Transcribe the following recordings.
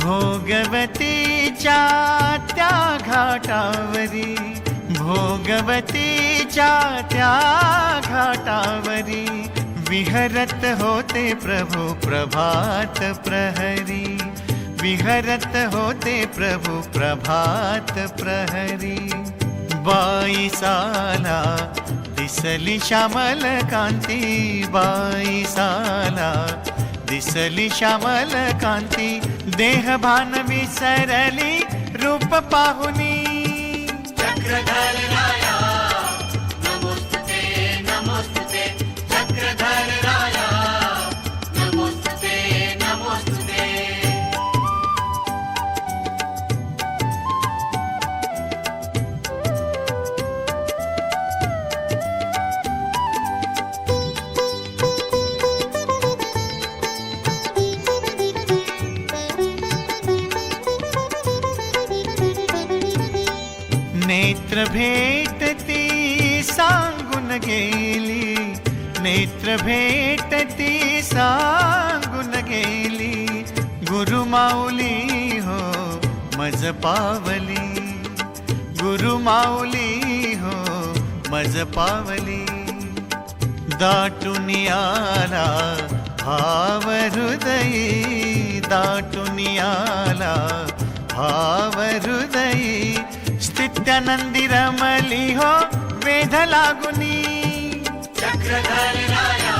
भोगवतीच्या त्या घाटावरी भोगवतीच्या त्या घाटावरी विहरत होते प्रभु प्रभात प्रहरी विहरत होते प्रभु प्रभात प्रहरी. बाईसाला दिसली श्यामल कांती बाईसाला दिसली श्यामल कांती देह भान विसरली रूप पाहुनी नेत्र भेटती सांगून गेली. नेत्र भेटती सांगून गेली. गुरुमाऊली हो मज पावली. गुरुमाऊली हो मज पावली. दाटून आला भाव हृदयी दाटून आला भाव हृदयी నిత్యనందిరమలిహో వేధలాగుని చక్రధారి రాయా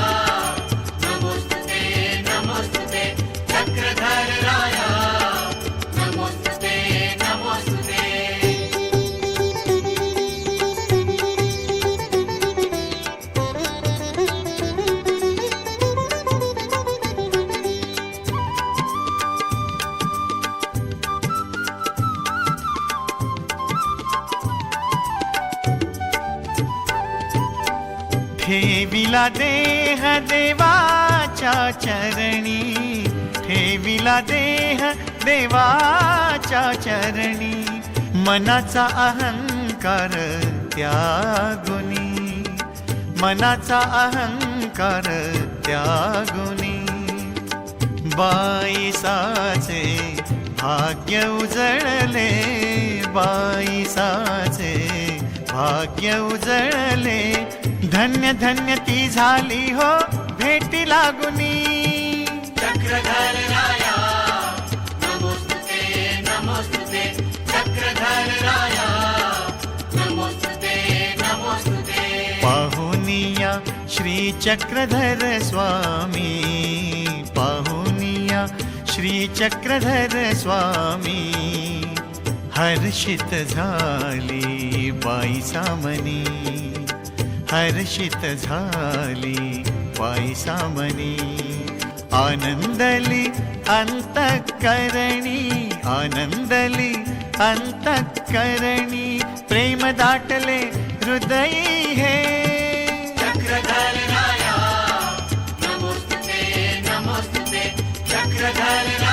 ठेविला देह देवाच्या चरणी. ठेविला देह देवाच्या चरणी. मनाचा अहंकार त्यागुनी. मनाचा अहंकार त्यागुनी. बाईसाचे भाग्य उजळले बाईसाचे भाग्य उजळले धन्य धन्य ती झाली हो भेटी लागुनी. चक्रधर राया नमोस्तुते नमोस्तुते चक्रधर राया नमोस्तुते नमोस्तुते. पाहुनिया श्री चक्रधर स्वामी पाहुनिया श्री चक्रधर स्वामी हर्षित झाली बाई सामनी. हर्षित झाली वाईसामनी आनंदली अंतकरणी आनंदली अंतकरणी. प्रेम दाटले हृदय हे. चक्रधर नमोस्तुते नमोस्तुते. चक्रधर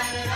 Bye.